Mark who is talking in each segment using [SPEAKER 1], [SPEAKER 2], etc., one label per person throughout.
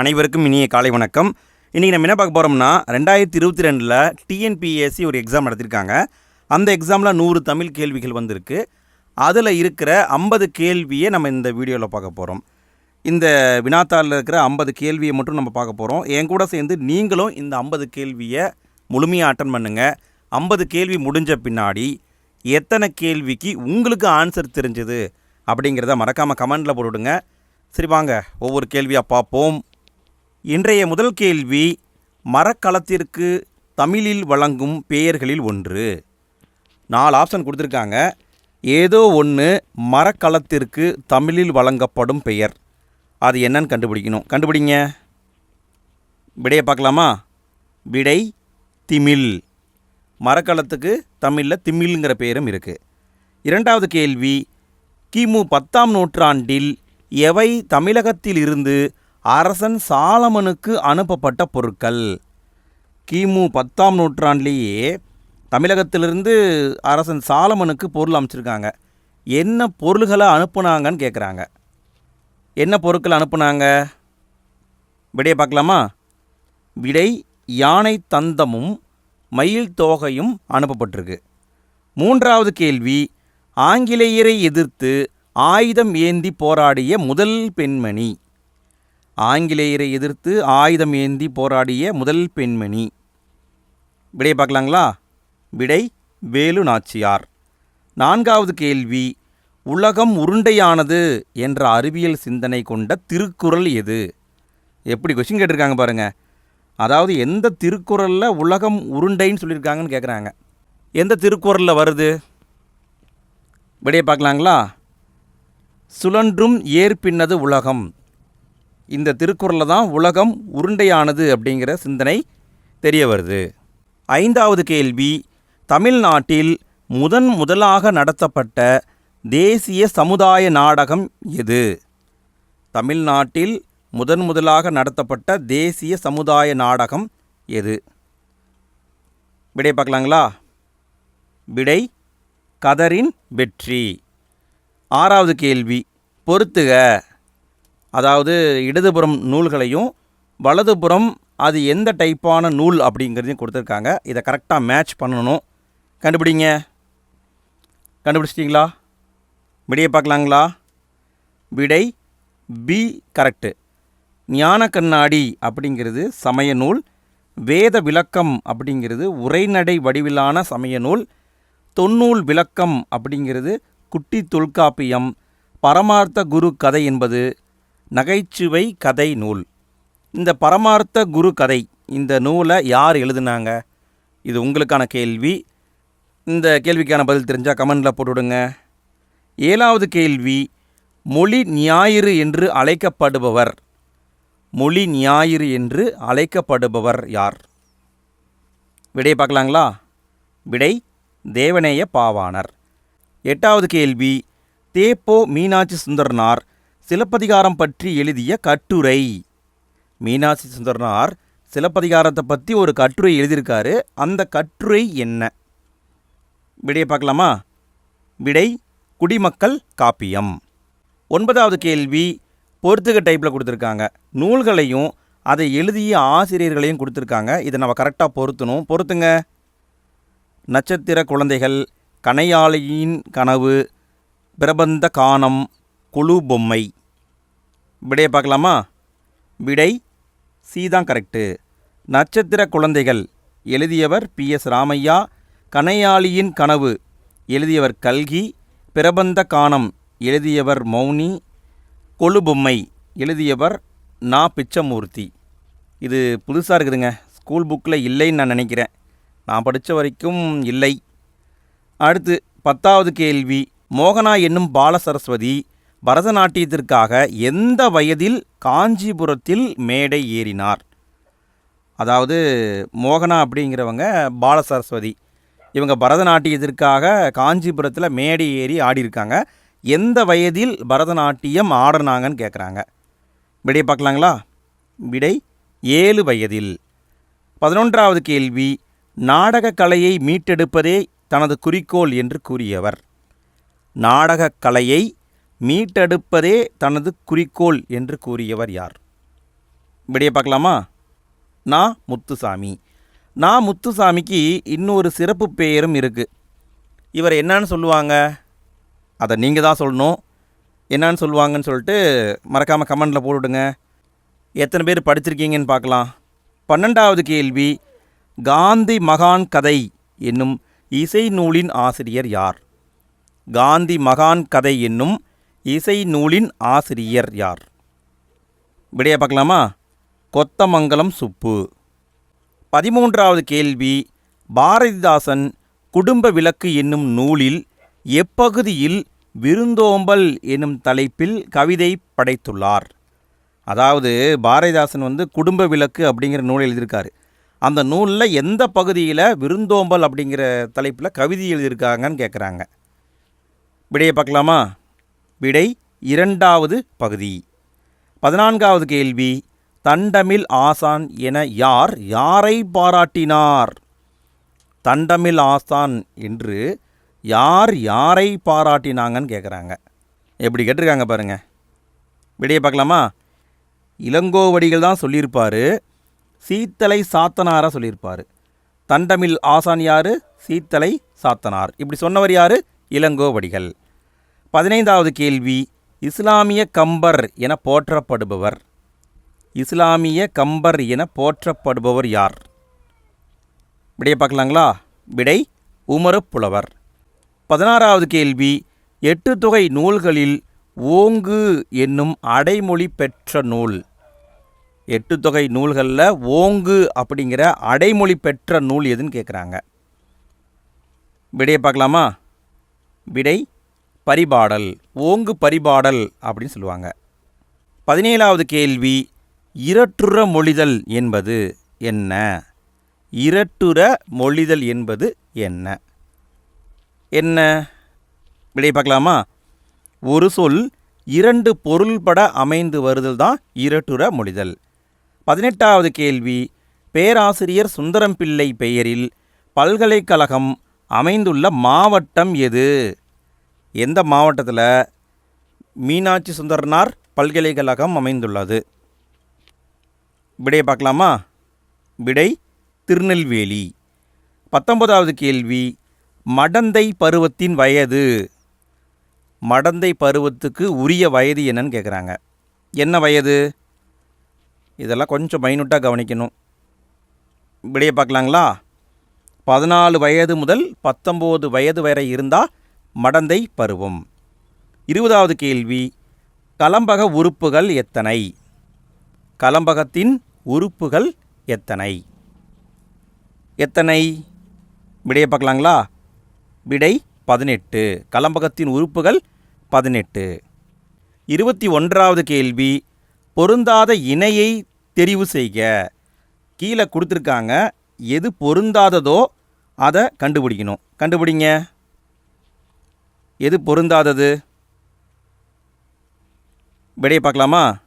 [SPEAKER 1] அனைவருக்கும் இனிய காலை வணக்கம். இன்றைக்கி நம்ம என்ன பார்க்க போகிறோம்னா ரெண்டாயிரத்தி இருபத்தி ரெண்டில் டிஎன்பிஎஸ்சி ஒரு எக்ஸாம் நடத்திருக்காங்க. அந்த எக்ஸாமில் நூறு தமிழ் கேள்விகள் வந்திருக்கு. அதில் இருக்கிற ஐம்பது கேள்வியை நம்ம இந்த வீடியோவில் பார்க்க போகிறோம் இந்த வினாத்தாளில் இருக்கிற ஐம்பது கேள்வியை மட்டும் நம்ம பார்க்க போகிறோம் என் கூட சேர்ந்து நீங்களும் இந்த ஐம்பது கேள்வியை முழுமையாக அட்டன் பண்ணுங்கள் ஐம்பது கேள்வி முடிஞ்ச பின்னாடி எத்தனை கேள்விக்கு உங்களுக்கு ஆன்சர் தெரிஞ்சது அப்படிங்கிறத மறக்காமல் கமெண்டில் போட்டுவிடுங்க சரி வாங்க ஒவ்வொரு கேள்வியாக பார்ப்போம். இன்றைய முதல் கேள்வி மரக்கலத்திற்கு தமிழில் வழங்கும் பெயர்களில் ஒன்று. நாலு ஆப்ஷன் கொடுத்துருக்காங்க. ஏதோ ஒன்று மரக்கலத்திற்கு தமிழில் வழங்கப்படும் பெயர். அது என்னன்னு கண்டுபிடிக்கணும். கண்டுபிடிங்க. விடையை பார்க்கலாமா? விடை திமில் மரக்கலத்துக்கு தமிழில் திமிழ்ங்கிற பெயரும் இருக்குது இரண்டாவது கேள்வி கிமு பத்தாம் நூற்றாண்டில் எவை தமிழகத்திலிருந்து அரசன் சாலமனுக்கு அனுப்பப்பட்ட பொருட்கள். கிமு பத்தாம் நூற்றாண்டிலேயே தமிழகத்திலிருந்து அரசன் சாலமனுக்கு பொருள் அமைச்சிருக்காங்க. என்ன பொருள்களை அனுப்புனாங்கன்னு கேட்குறாங்க என்ன பொருட்கள் அனுப்புனாங்க? விடையை பார்க்கலாமா? விடை யானை தந்தமும் மயில் தோகையும் அனுப்பப்பட்டிருக்கு. மூன்றாவது கேள்வி ஆங்கிலேயரை எதிர்த்து ஆயுதம் ஏந்தி போராடிய முதல் பெண்மணி. ஆங்கிலேயரை எதிர்த்து ஆயுதம் ஏந்தி போராடிய முதல் பெண்மணி. விடையை பார்க்கலாங்களா? விடை வேலு நாச்சியார். நான்காவது கேள்வி உலகம் உருண்டையானது என்ற அறிவியல் சிந்தனை கொண்ட திருக்குறள் எது? எப்படி கொஸ்டின் கேட்டிருக்காங்க பாருங்க. அதாவது எந்த திருக்குறளில் உலகம் உருண்டைன்னு சொல்லியிருக்காங்கன்னு கேட்குறாங்க எந்த திருக்குறளில் வருது? விடையை பார்க்கலாங்களா? சுழன்றும் ஏற்பின்னது உலகம். இந்த திருக்குறளில் தான் உலகம் உருண்டையானது அப்படிங்கிற சிந்தனை தெரிய வருது. ஐந்தாவது கேள்வி தமிழ்நாட்டில் முதன் முதலாக நடத்தப்பட்ட தேசிய சமுதாய நாடகம் எது? தமிழ்நாட்டில் முதன் முதலாக நடத்தப்பட்ட தேசிய சமுதாய நாடகம் எது? விடை பார்க்கலாங்களா? விடை கதரின் வெற்றி. ஆறாவது கேள்வி பொறுத்துக. அதாவது இடதுபுறம் நூல்களையும் வலதுபுறம் அது எந்த டைப்பான நூல் அப்படிங்கிறதையும் கொடுத்துருக்காங்க. இதை கரெக்டாக மேட்ச் பண்ணணும். கண்டுபிடிங்க. கண்டுபிடிச்சிட்டிங்களா? விடையை பார்க்கலாங்களா? விடை பி கரெக்டு ஞான கண்ணாடி அப்படிங்கிறது சமய நூல். வேத விளக்கம் அப்படிங்கிறது உரைநடை வடிவிலான சமய நூல். தொன்னூல் விளக்கம் அப்படிங்கிறது குட்டி தொல்காப்பியம். பரமார்த்த குரு கதை என்பது. நகைச்சுவை கதை நூல். இந்த பரமார்த்த குரு கதை இந்த நூலை யார் எழுதுனாங்க? இது உங்களுக்கான கேள்வி. இந்த கேள்விக்கான பதில் தெரிஞ்சால் கமெண்டில் போட்டுவிடுங்க. ஏழாவது கேள்வி மொழி ஞாயிறு என்று அழைக்கப்படுபவர். மொழி ஞாயிறு என்று அழைக்கப்படுபவர் யார்? விடையை பார்க்கலாங்களா? விடை தேவநேய பாவாணர். எட்டாவது கேள்வி தேப்போ மீனாட்சி சுந்தரனார் சிலப்பதிகாரம் பற்றி எழுதிய கட்டுரை. மீனாட்சி சுந்தரனார் சிலப்பதிகாரத்தை பற்றி ஒரு கட்டுரை எழுதியிருக்காரு. அந்த கட்டுரை என்ன? விடையை பார்க்கலாமா? விடை குடிமக்கள் காப்பியம். ஒன்பதாவது கேள்வி பொறுத்துக டைப்பில் கொடுத்துருக்காங்க. நூல்களையும் அதை எழுதிய ஆசிரியர்களையும் கொடுத்துருக்காங்க. இதை நம்ம கரெக்டாக பொருத்தணும். பொருத்துங்க. நட்சத்திர குழந்தைகள் கனையாளியின் கனவு பிரபந்த கானம் குழு பொம்மை விடையை பார்க்கலாமா? விடை சி தான் கரெக்டு நட்சத்திர குழந்தைகள். எழுதியவர் பி எஸ் ராமையா. கனையாளியின் கனவு. எழுதியவர் கல்கி. பிரபந்த கானம் எழுதியவர் மௌனி. கொழுபொம்மை. எழுதியவர் நா. பிச்சமூர்த்தி. இது புதுசாக இருக்குதுங்க. ஸ்கூல் புக்கில் இல்லைன்னு நான் நினைக்கிறேன். நான் படித்த வரைக்கும் இல்லை. அடுத்து பத்தாவது கேள்வி. மோகனா என்னும் பாலசரஸ்வதி பரதநாட்டியத்திற்காக எந்த வயதில் காஞ்சிபுரத்தில் மேடை ஏறினார்? அதாவது மோகனா அப்படிங்கிறவங்க பாலசரஸ்வதி. இவங்க பரதநாட்டியத்திற்காக காஞ்சிபுரத்தில் மேடை ஏறி ஆடியிருக்காங்க. எந்த வயதில் பரதநாட்டியம் ஆடினாங்கன்னு கேட்குறாங்க விடையை பார்க்கலாங்களா? விடை ஏழு வயதில். பதினொன்றாவது கேள்வி நாடகக் கலையை மீட்டெடுப்பதே தனது குறிக்கோள் என்று கூறியவர். நாடகக் கலையை மீட்டெடுப்பதே தனது குறிக்கோள் என்று கூறியவர் யார்? விடையை பார்க்கலாமா? நான் முத்துசாமி. நான் முத்துசாமிக்கு இன்னொரு சிறப்பு பெயரும் இருக்குது இவர் என்னன்னு சொல்லுவாங்க? அதை நீங்கள் தான் சொல்லணும். என்னன்னு சொல்லுவாங்கன்னு சொல்லிட்டு மறக்காமல் கமெண்டில் போட்டுவிடுங்க எத்தனை பேர் படிச்சிருக்கீங்கன்னு பார்க்கலாம். பன்னெண்டாவது கேள்வி காந்தி மகான் கதை என்னும் இசை நூலின் ஆசிரியர் யார்? காந்தி மகான் கதை என்னும் இசை நூலின் ஆசிரியர் யார்? விடைய பார்க்கலாமா? கொத்தமங்கலம் சுப்பு. பதிமூன்றாவது கேள்வி பாரதிதாசன் குடும்ப விளக்கு என்னும் நூலில் எப்பகுதியில் விருந்தோம்பல் என்னும் தலைப்பில் கவிதை படைத்துள்ளார். அதாவது பாரதிதாசன் வந்து குடும்ப விளக்கு அப்படிங்கிற நூல் எழுதியிருக்காரு. அந்த நூலில் எந்த பகுதியில் விருந்தோம்பல் அப்படிங்கிற தலைப்பில் கவிதை எழுதியிருக்காங்கன்னு கேட்குறாங்க விடையை பார்க்கலாமா? விடை இரண்டாவது பகுதி. பதினான்காவது கேள்வி தண்டமில் ஆசான் என யார் யாரை பாராட்டினார்? தண்டமில் ஆசான் என்று யார் யாரை பாராட்டினாங்கன்னு கேட்குறாங்க எப்படி கேட்டிருக்காங்க பாருங்க. விடையை பார்க்கலாமா? இளங்கோவடிகள் தான் சொல்லியிருப்பார் சீத்தலை சாத்தனாரா சொல்லியிருப்பார். தண்டமில் ஆசான் யார்? சீத்தலை சாத்தனார். இப்படி சொன்னவர் யார்? இளங்கோவடிகள். பதினைந்தாவது கேள்வி இஸ்லாமிய கம்பர் என போற்றப்படுபவர். இஸ்லாமிய கம்பர் என போற்றப்படுபவர் யார்? விடையை பார்க்கலாங்களா? விடை உமரு புலவர். பதினாறாவது கேள்வி எட்டு தொகை நூல்களில் ஓங்கு என்னும் அடைமொழி பெற்ற நூல். எட்டு தொகை நூல்களில் ஓங்கு அப்படிங்கிற அடைமொழி பெற்ற நூல் எதுன்னு கேட்குறாங்க விடையை பார்க்கலாமா? விடை பரிபாடல் ஓங்கு பரிபாடல் அப்படின்னு சொல்லுவாங்க. பதினேழாவது கேள்வி இரட்டுற மொழிதல் என்பது என்ன? இரட்டுற மொழிதல் என்பது என்ன? என்ன? விடை பார்க்கலாமா? ஒரு சொல் இரண்டு பொருள்பட அமைந்து வருதல் தான் இரட்டுற மொழிதல். பதினெட்டாவது கேள்வி பேராசிரியர் சுந்தரம் பிள்ளை பெயரில் பல்கலைக்கழகம் அமைந்துள்ள மாவட்டம் எது? எந்த மாவட்டத்தில் மீனாட்சி சுந்தரனார் பல்கலைக்கழகம் அமைந்துள்ளது? விடையை பார்க்கலாமா? விடை திருநெல்வேலி. பத்தொன்பதாவது கேள்வி மடந்தை பருவத்தின் வயது. மடந்தை பருவத்துக்கு உரிய வயது என்னன்னு கேட்குறாங்க என்ன வயது? இதெல்லாம் கொஞ்சம் மைனூட்டாக கவனிக்கணும். விடையை பார்க்கலாங்களா? பதினாலு வயது முதல் பத்தொம்போது வயது வரை இருந்தால் மடந்தை பருவம். இருபதாவது கேள்வி கலம்பக உறுப்புகள் எத்தனை? கலம்பகத்தின் உறுப்புகள் எத்தனை? எத்தனை? விடையை பார்க்கலாங்களா? விடை பதினெட்டு. கலம்பகத்தின் உறுப்புகள் பதினெட்டு. இருபத்தி ஒன்றாவது கேள்வி பொருந்தாத இணையை தெரிவு செய்க. கீழே கொடுத்துருக்காங்க எது பொருந்தாததோ அதை கண்டுபிடிக்கணும். கண்டுபிடிங்க. எது பொருந்தாதது? விடையை பார்க்கலாமா?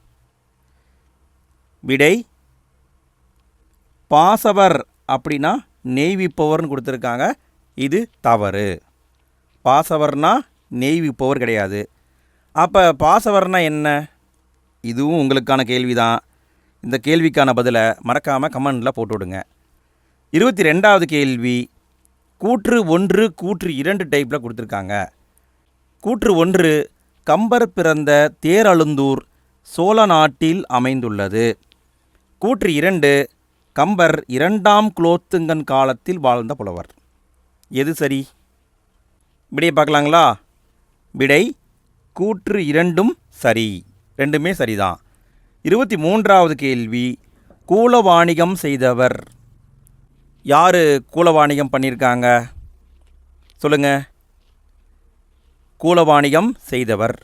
[SPEAKER 1] விடை பாசவர் அப்படின்னா நெய்விப்பவர்னு கொடுத்துருக்காங்க. இது தவறு. பாசவர்னா நெய்விப்பவர் கிடையாது. அப்போ பாசவர்னா என்ன? இதுவும் உங்களுக்கான கேள்வி தான் இந்த கேள்விக்கான பதிலை மறக்காமல் கமெண்டில் போட்டு விடுங்க இருபத்தி ரெண்டாவது கேள்வி கூற்று ஒன்று கூற்று இரண்டு டைப்பில் கொடுத்துருக்காங்க. கூற்று ஒன்று கம்பர் பிறந்த தேரழுந்தூர் சோழ நாட்டில் அமைந்துள்ளது. கூற்று இரண்டு கம்பர் இரண்டாம் குலோத்துங்கன் காலத்தில் வாழ்ந்த புலவர். எது சரி? விடையை பார்க்கலாங்களா? விடை கூற்று இரண்டும் சரி. ரெண்டுமே சரிதான். இருபத்தி மூன்றாவது கேள்வி கூலவாணிகம் செய்தவர். யார் கூலவாணிகம் பண்ணியிருக்காங்க? சொல்லுங்கள் கூலவாணிகம் செய்தவர்.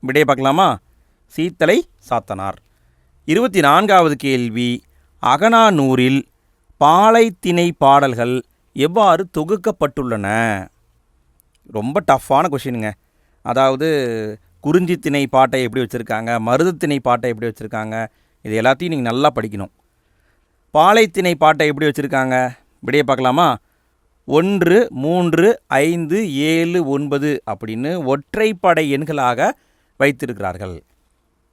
[SPEAKER 1] விடையை பார்க்கலாமா? சீத்தலை சாத்தனார். இருபத்தி நான்காவது கேள்வி அகனானூரில் பாலைத்திணை பாடல்கள் எவ்வாறு தொகுக்கப்பட்டுள்ளன? ரொம்ப டஃப்பான கொஷினுங்க அதாவது குறிஞ்சி திணை பாட்டை எப்படி வச்சுருக்காங்க மருதத்திணை பாட்டை எப்படி வச்சுருக்காங்க இது எல்லாத்தையும் நீங்கள் நல்லா படிக்கணும். பாலைத்திணை பாட்டை எப்படி வச்சுருக்காங்க? விடையை பார்க்கலாமா? ஒன்று மூன்று ஐந்து ஏழு ஒன்பது அப்படின்னு ஒற்றைப்படை எண்களாக வைத்திருக்கிறார்கள்.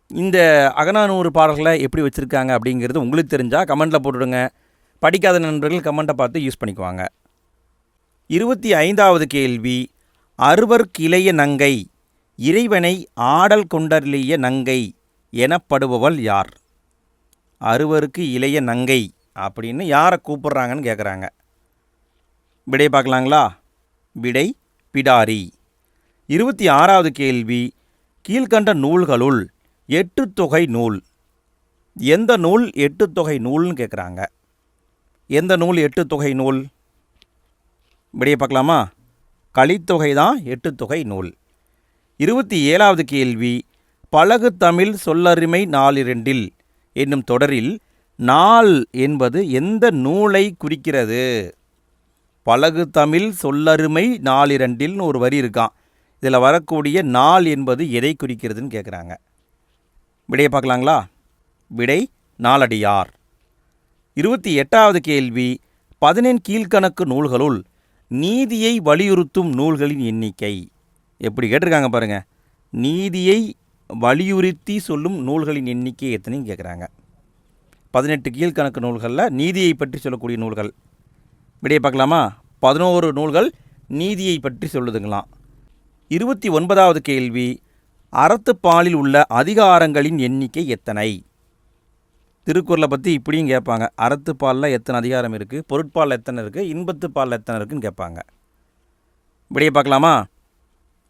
[SPEAKER 1] இந்த அகநானூறு பாடல்களை எப்படி வச்சுருக்காங்க அப்படிங்கிறது உங்களுக்கு தெரிஞ்சால் கமெண்ட்டில் போட்டுவிடுங்க படிக்காத நண்பர்கள் கமெண்ட்டை பார்த்து யூஸ் பண்ணிக்குவாங்க. இருபத்தி ஐந்தாவது கேள்வி அறுவர்க்கிளைய நங்கை இறைவனை ஆடல் கொண்டர்லிய நங்கை எனப்படுபவள் யார்? அறுவருக்கு இளைய நங்கை அப்படின்னு யாரை கூப்பிட்றாங்கன்னு கேட்குறாங்க விடை பார்க்கலாங்களா? விடை பிடாரி. இருபத்தி ஆறாவது கேள்வி. கீழ்கண்ட நூல்களுள் எட்டு தொகை நூல். எந்த நூல் எட்டு தொகை நூல்னு கேட்குறாங்க எந்த நூல் எட்டு தொகை நூல்? விடையை பார்க்கலாமா? கலித்தொகை தான் எட்டு தொகை நூல். இருபத்தி ஏழாவது கேள்வி. பழகு தமிழ் சொல்லறிமை நாலிரண்டில் என்னும் தொடரில் நாள் என்பது எந்த நூலை குறிக்கிறது? பழகு தமிழ் சொல்லருமை நாளிரண்டில்னு ஒரு வரி இருக்கான் இதில் வரக்கூடிய நாள் என்பது எதை குறிக்கிறதுன்னு கேட்குறாங்க விடையை பார்க்கலாங்களா? விடை நாலடியார் இருபத்தி எட்டாவது கேள்வி பதினெண் கீழ்க்கணக்கு நூல்களுள் நீதியை வலியுறுத்தும் நூல்களின் எண்ணிக்கை. எப்படி கேட்டிருக்காங்க பாருங்கள் நீதியை வலியுறுத்தி சொல்லும் நூல்களின் எண்ணிக்கை எத்தனையும் கேட்குறாங்க பதினெட்டு கீழ்கணக்கு நூல்களில் நீதியை பற்றி சொல்லக்கூடிய நூல்கள் விடையை பார்க்கலாமா? பதினோரு நூல்கள் நீதியை பற்றி சொல்லுதுங்களாம். இருபத்தி ஒன்பதாவது கேள்வி அறத்துப்பாலில் உள்ள அதிகாரங்களின் எண்ணிக்கை எத்தனை? திருக்குறளை பற்றி இப்படியும் கேட்பாங்க. அறத்துப்பாலில் எத்தனை அதிகாரம் இருக்குது பொருட்பாலில் எத்தனை இருக்குது இன்பத்துப்பாலில் எத்தனை இருக்குதுன்னு கேட்பாங்க. விடையை பார்க்கலாமா?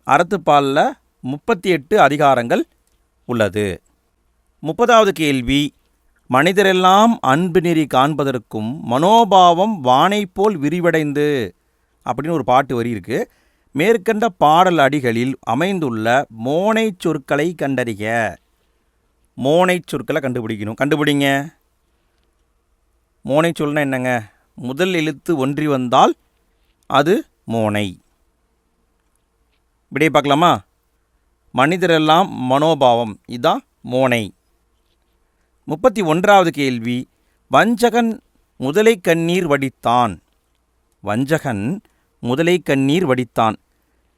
[SPEAKER 1] அறத்துப்பாலில் முப்பத்தி எட்டு அதிகாரங்கள் உள்ளது. முப்பதாவது கேள்வி மனிதரெல்லாம் அன்பு நெறி காண்பதற்கும் மனோபாவம் வானை போல் விரிவடைந்து அப்படின்னு ஒரு பாட்டு வரி இருக்கு. மேற்கண்ட பாடல் அடிகளில் அமைந்துள்ள மோனை சொற்களை கண்டறிக. மோனை சொற்களை கண்டுபிடிக்கணும். கண்டுபிடிங்க. மோனை சொல்னா என்னங்க? முதல் எழுத்து ஒன்றி வந்தால் அது மோனை. இப்படியே பார்க்கலாமா? மனிதரெல்லாம் மனோபாவம். இதான் மோனை. முப்பத்தி ஒன்றாவது கேள்வி வஞ்சகன் முதலை கண்ணீர் வடித்தான். வஞ்சகன் முதலை கண்ணீர் வடித்தான்.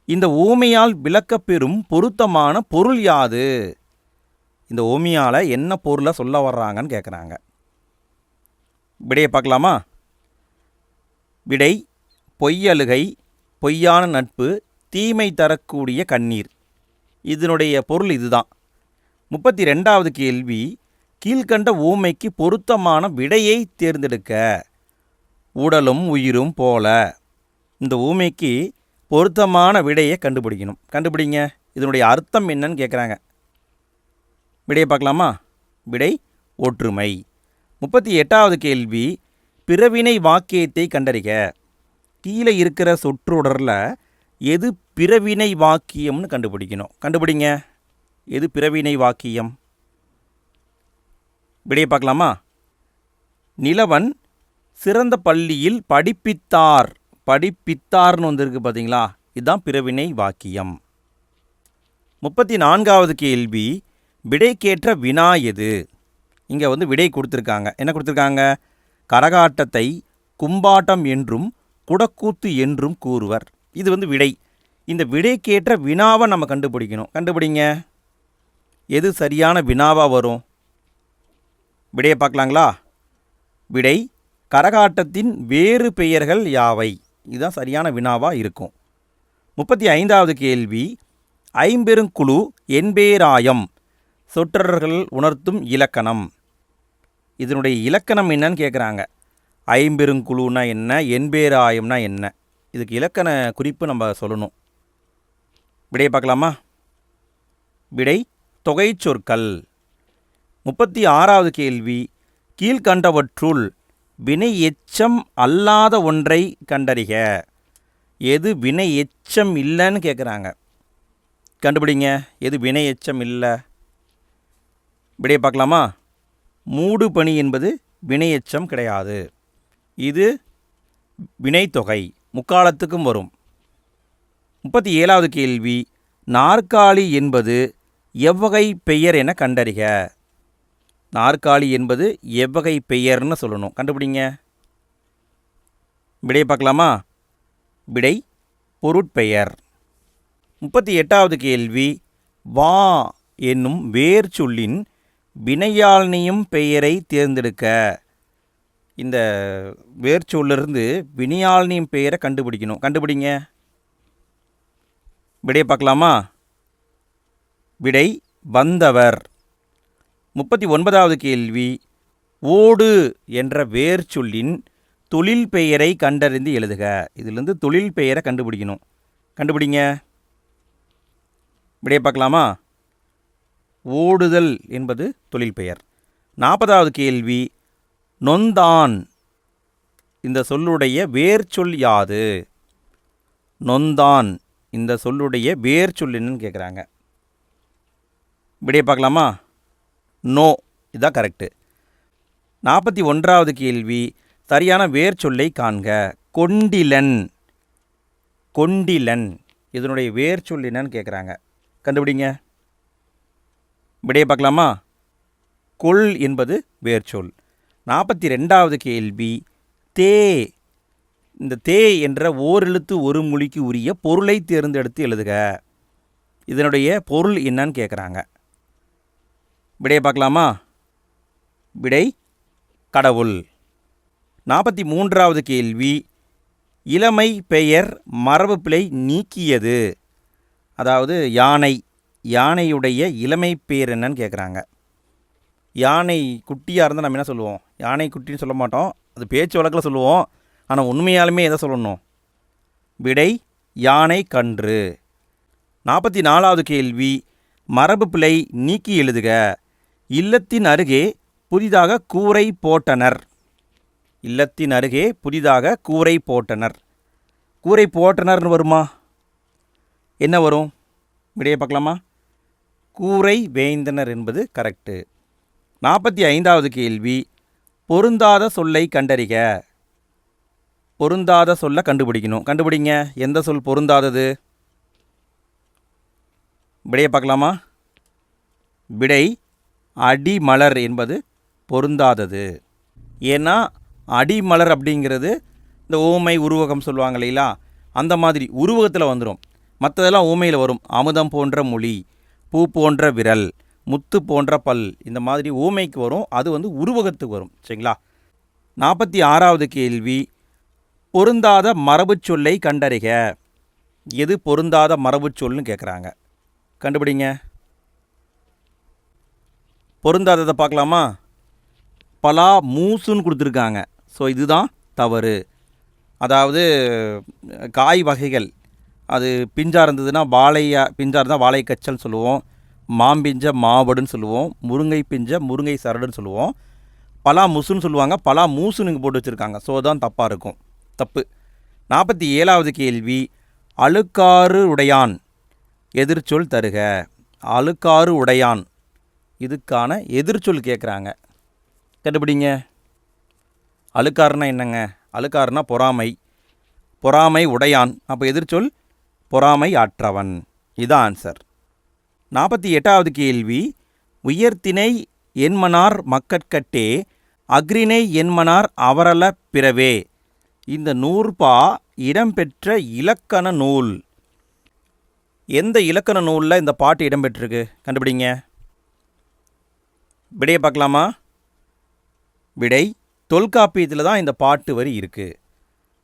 [SPEAKER 1] இந்த ஊமையால் விளக்கப்பெறும் பொருத்தமான பொருள் யாது? இந்த ஓமியால் என்ன பொருளை சொல்ல வர்றாங்கன்னு கேட்குறாங்க விடையை பார்க்கலாமா? விடை பொய்யழுகை பொய்யான நட்பு தீமை தரக்கூடிய கண்ணீர். இதனுடைய பொருள் இதுதான். முப்பத்தி ரெண்டாவது கேள்வி கீழ்கண்ட ஊமைக்கு பொருத்தமான விடையை தேர்ந்தெடுக்க. உடலும் உயிரும் போல. இந்த ஊமைக்கு பொருத்தமான விடையை கண்டுபிடிக்கணும். கண்டுபிடிங்க. இதனுடைய அர்த்தம் என்னன்னு கேட்குறாங்க விடையை பார்க்கலாமா? விடை ஒற்றுமை. முப்பத்தி எட்டாவது கேள்வி பிறவினை வாக்கியத்தை கண்டறிக. கீழே இருக்கிற சொற்றொடரில் எது பிறவினை வாக்கியம்னு கண்டுபிடிக்கணும். கண்டுபிடிங்க. எது பிறவினை வாக்கியம்? விடையை பார்க்கலாமா? நிலவன் சிறந்த பள்ளியில் படிப்பித்தார். படிப்பித்தார்னு வந்திருக்கு பார்த்தீங்களா? இதுதான் பிறவினை வாக்கியம். முப்பத்தி நான்காவது கேள்வி விடைக்கேற்ற வினா எது? இங்கே வந்து விடை கொடுத்துருக்காங்க. என்ன கொடுத்துருக்காங்க? கரகாட்டத்தை கும்பாட்டம் என்றும் குடக்கூத்து என்றும் கூறுவர். இது வந்து விடை. இந்த விடைக்கேற்ற வினாவை நம்ம கண்டுபிடிக்கணும். கண்டுபிடிங்க. எது சரியான வினாவாக வரும்? விடையை பார்க்கலாங்களா? விடை கரகாட்டத்தின் வேறு பெயர்கள் யாவை? இதுதான் சரியான வினாவாக இருக்கும். முப்பத்தி ஐந்தாவது கேள்வி ஐம்பெருங்குழு என்பேராயம் சொற்றர்கள் உணர்த்தும் இலக்கணம். இதனுடைய இலக்கணம் என்னன்னு கேட்குறாங்க ஐம்பெருங்குழுனா என்ன என்பேராயம்னா என்ன? இதுக்கு இலக்கண குறிப்பு நம்ம சொல்லணும். விடையை பார்க்கலாமா? விடை தொகை சொற்கள். முப்பத்தி ஆறாவது கேள்வி கீழ்கண்டவற்றுள் வினை எச்சம் அல்லாத ஒன்றை கண்டறிக. எது வினை எச்சம் இல்லைன்னு கேட்குறாங்க கண்டுபிடிங்க எது வினை எச்சம் இல்லை? இப்படியே பார்க்கலாமா? மூடு பணி என்பது வினையெச்சம் கிடையாது. இது வினைத்தொகை முக்காலத்துக்கும் வரும். முப்பத்தி ஏழாவது கேள்வி நாற்காலி என்பது எவ்வகை பெயர் என கண்டறிக. நாற்காலி என்பது எவ்வகை பெயர்னு சொல்லணும். கண்டுபிடிங்க. விடையை பார்க்கலாமா? விடை பொருட்பெயர். முப்பத்தி எட்டாவது கேள்வி வா என்னும் வேர் சொல்லின் வினையாளினியும் பெயரை தேர்ந்தெடுக்க. இந்த வேர் சொல்லிருந்து வினையாளினியும் பெயரை கண்டுபிடிக்கணும். கண்டுபிடிங்க. விடையை பார்க்கலாமா? விடை வந்தவர். முப்பத்தி ஒன்பதாவது கேள்வி ஓடு என்ற வேர் சொல்லின் தொழில் பெயரை கண்டறிந்து எழுதுக. இதிலிருந்து தொழில் பெயரை கண்டுபிடிக்கணும். கண்டுபிடிங்க. இப்படியே பார்க்கலாமா? ஓடுதல் என்பது தொழில் பெயர். நாற்பதாவது கேள்வி நொந்தான். இந்த சொல்லுடைய வேர் சொல் யாது? நொந்தான். இந்த சொல்லுடைய வேர் சொல் என்னன்னு கேட்குறாங்க இப்படியே பார்க்கலாமா? நோ. இதுதான் கரெக்டு நாற்பத்தி ஒன்றாவது கேள்வி சரியான வேர் சொல்லை காண்க. கொண்டிலன். கொண்டிலன். இதனுடைய வேர் சொல் என்னன்னு கேட்குறாங்க கண்டுபிடிங்க. விடையை பார்க்கலாமா? கொள் என்பது வேர்ச்சொல் நாற்பத்தி ரெண்டாவது கேள்வி தே. இந்த தே என்ற ஓரெழுத்து ஒரு மொழிக்கு உரிய பொருளை தேர்ந்தெடுத்து எழுதுக. இதனுடைய பொருள் என்னன்னு கேட்குறாங்க விடையை பார்க்கலாமா? விடை கடவுள். நாற்பத்தி மூன்றாவது கேள்வி இளமை பெயர் மரபு பிழை நீக்கியது. அதாவது யானை யானையுடைய இளமை பெயர் என்னன்னு கேட்குறாங்க யானை குட்டியாக இருந்தால் நம்ம என்ன சொல்லுவோம்? யானை குட்டின்னு சொல்ல மாட்டோம். அது பேச்சு வழக்கில் சொல்லுவோம். ஆனால் உண்மையாலுமே எதை சொல்லணும்? விடை யானை கன்று. நாற்பத்தி நாலாவது கேள்வி மரபு பிழை நீக்கி எழுதுக. இல்லத்தின் அருகே புதிதாக கூரை போட்டனர். இல்லத்தின் அருகே புதிதாக கூரை போட்டனர். கூரை போட்டனர்னு வருமா? என்ன வரும்? விடையை பார்க்கலாமா? கூரை வேய்ந்தனர் என்பது கரெக்டு நாற்பத்தி ஐந்தாவது கேள்வி பொருந்தாத சொல்லை கண்டறிக. பொருந்தாத சொல்ல கண்டுபிடிக்கணும். கண்டுபிடிங்க. எந்த சொல் பொருந்தாதது? விடையை பார்க்கலாமா? விடை அடிமலர் என்பது பொருந்தாதது. ஏன்னா அடிமலர் அப்படிங்கிறது இந்த ஓமை உருவகம் சொல்லுவாங்க இல்லைங்களா? அந்த மாதிரி உருவகத்தில் வந்துடும் மற்றதெல்லாம் ஓமையில் வரும். அமுதம் போன்ற மொழி பூ போன்ற விரல் முத்து போன்ற பல் இந்த மாதிரி ஊமைக்கு வரும். அது வந்து உருவகத்துக்கு வரும். சரிங்களா? நாற்பத்தி ஆறாவது கேள்வி. பொருந்தாத மரபு சொல்லை கண்டறிக. எது பொருந்தாத மரபு சொல்னு கேட்குறாங்க கண்டுபிடிங்க. பொருந்தாததை பார்க்கலாமா? பலா மூசுன்னு கொடுத்துருக்காங்க. ஸோ இதுதான் தவறு. அதாவது காய் வகைகள். அது பிஞ்சாக இருந்ததுன்னா வாழையா பிஞ்சாக இருந்தால் வாழை கச்சல்னு சொல்லுவோம். மாம்பிஞ்ச மாவடுன்னு சொல்லுவோம். முருங்கை பிஞ்ச முருங்கை சரடுன்னு சொல்லுவோம். பலா முசுன்னு சொல்லுவாங்க. பலா மூசுன்னு இங்கே போட்டு வச்சுருக்காங்க. ஸோ தான் தப்பாக இருக்கும். தப்பு. நாற்பத்தி ஏழாவது கேள்வி. அழுக்காறு உடையான். எதிர்ச்சொல் தருக. அழுக்காறு உடையான். இதுக்கான எதிர்ச்சொல் கேட்குறாங்க. கண்டுபிடிங்க. அழுக்காருனா என்னங்க? அழுக்காருனா பொறாமை. பொறாமை உடையான். அப்போ எதிர்ச்சொல் பொறாமை ஆற்றவன். இதான் ஆன்சர் நாற்பத்தி எட்டாவது கேள்வி உயர்த்தினை என்மனார் மக்கட்கட்டே அக்ரிணை என்மனார் அவரல பிறவே. இந்த நூற்பா இடம்பெற்ற இலக்கண நூல். எந்த இலக்கண நூலில் இந்த பாட்டு இடம்பெற்றிருக்கு? கண்டுபிடிங்க. விடையை பார்க்கலாமா? விடை தொல்காப்பியத்தில் தான் இந்த பாட்டு வரி இருக்குது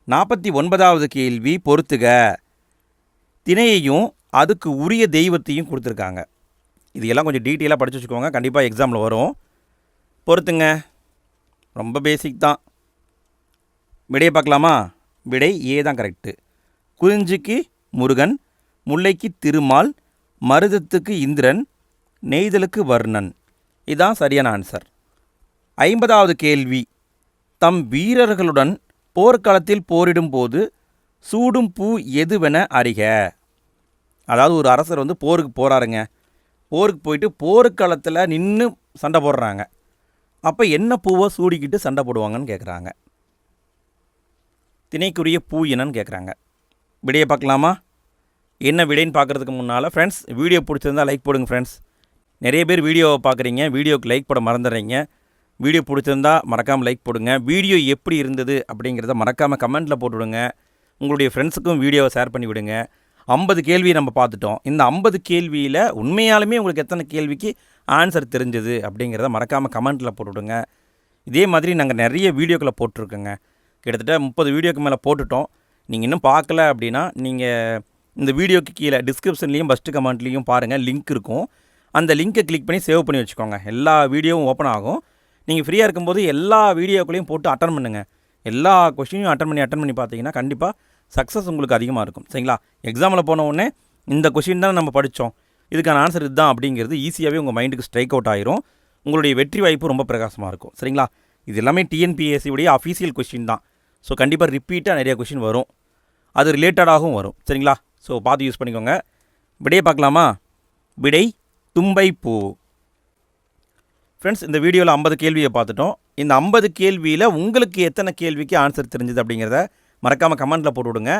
[SPEAKER 1] நாற்பத்தி ஒன்பதாவது கேள்வி பொறுத்துக. திணையையும் அதுக்கு உரிய தெய்வத்தையும் கொடுத்துருக்காங்க. இது எல்லாம் கொஞ்சம் டீட்டெயிலாக படித்து வச்சுக்கோங்க கண்டிப்பாக எக்ஸாமில் வரும். பொறுத்துங்க. ரொம்ப பேசிக் தான். விடையை பார்க்கலாமா? விடை ஏ தான் கரெக்டு குறிஞ்சிக்கு முருகன் முல்லைக்கு திருமால் மருதத்துக்கு இந்திரன் நெய்தலுக்கு வர்ணன். இதுதான் சரியான ஆன்சர் ஐம்பதாவது கேள்வி. தம் வீரர்களுடன் போர்க்களத்தில் போரிடும்போது சூடும் பூ எதுவென அறிக. அதாவது ஒரு அரசர் வந்து போருக்கு போகிறாருங்க போருக்கு போயிட்டு போர்க்களத்தில் நின்று சண்டை போடுறாங்க. அப்போ என்ன பூவை சூடிக்கிட்டு சண்டை போடுவாங்கன்னு கேட்குறாங்க திணைக்குரிய பூ என்னன்னு கேட்குறாங்க விடையை பார்க்கலாமா? என்ன விடைன்னு பார்க்குறதுக்கு முன்னால் ஃப்ரெண்ட்ஸ் வீடியோ பிடிச்சிருந்தா லைக் போடுங்க ஃப்ரெண்ட்ஸ் நிறைய பேர் வீடியோவை பார்க்குறீங்க வீடியோக்கு லைக் போட மறந்துடுறீங்க. வீடியோ பிடிச்சிருந்தா மறக்காமல் லைக் போடுங்க. வீடியோ எப்படி இருந்தது அப்படிங்கிறத மறக்காமல் கமெண்ட்டில் போட்டுவிடுங்க. உங்களுடைய ஃப்ரெண்ட்ஸுக்கும் வீடியோவை ஷேர் பண்ணி விடுங்க. ஐம்பது கேள்வி நம்ம பார்த்துட்டோம். இந்த ஐம்பது கேள்வியில் உண்மையாலுமே உங்களுக்கு எத்தனை கேள்விக்கு ஆன்சர் தெரிஞ்சது அப்படிங்கிறத மறக்காமல் கமெண்ட்டில் போட்டுவிடுங்க. இதே மாதிரி நாங்கள் நிறைய வீடியோக்களை போட்டிருக்கோங்க. கிட்டத்தட்ட முப்பது வீடியோக்கு மேலே போட்டுட்டோம். நீங்கள் இன்னும் பார்க்கல அப்படின்னா நீங்கள் இந்த வீடியோக்கு கீழே டிஸ்கிரிப்ஷன்லேயும் ஃபஸ்ட்டு கமெண்ட்லேயும் பாருங்கள் லிங்க் இருக்கும். அந்த லிங்க்கை கிளிக் பண்ணி சேவ் பண்ணி வச்சுக்கோங்க. எல்லா வீடியோவும் ஓப்பன் ஆகும். நீங்கள் ஃப்ரீயாக இருக்கும்போது எல்லா வீடியோக்களையும் போட்டு அட்டன் பண்ணுங்கள் எல்லா கொஷினையும் அட்டன் பண்ணி அட்டன் பண்ணி பார்த்தீங்கன்னா கண்டிப்பாக சக்ஸஸ் உங்களுக்கு அதிகமாக இருக்கும். சரிங்களா? எக்ஸாமில் போன உடனே இந்த கொஷின் தான் நம்ம படித்தோம் இதுக்கான ஆன்சர் இதுதான் அப்படிங்கிறது ஈஸியாகவே உங்கள் மைண்டுக்கு ஸ்ட்ரைக் அவுட் ஆயிரும். உங்களுடைய வெற்றி வாய்ப்பு ரொம்ப பிரகாசமாக இருக்கும். சரிங்களா? இது எல்லாமே டிஎன்பிஎஸ்சி உடைய அஃபீஷியல் கொஷின் தான். ஸோ கண்டிப்பாக ரிப்பீட்டாக நிறைய கொஷின் வரும். அது ரிலேட்டடாகவும் வரும். சரிங்களா? ஸோ பார்த்து யூஸ் பண்ணிக்கோங்க. விடையை பார்க்கலாமா? விடை தும்பைப்பூ. ஃப்ரெண்ட்ஸ் இந்த வீடியோவில் ஐம்பது கேள்வியை பார்த்துட்டோம். இந்த ஐம்பது கேள்வியில் உங்களுக்கு எத்தனை கேள்விக்கு ஆன்சர் தெரிஞ்சது அப்படிங்கிறத மறக்காமல் கமெண்ட்டில் போட்டு விடுங்க.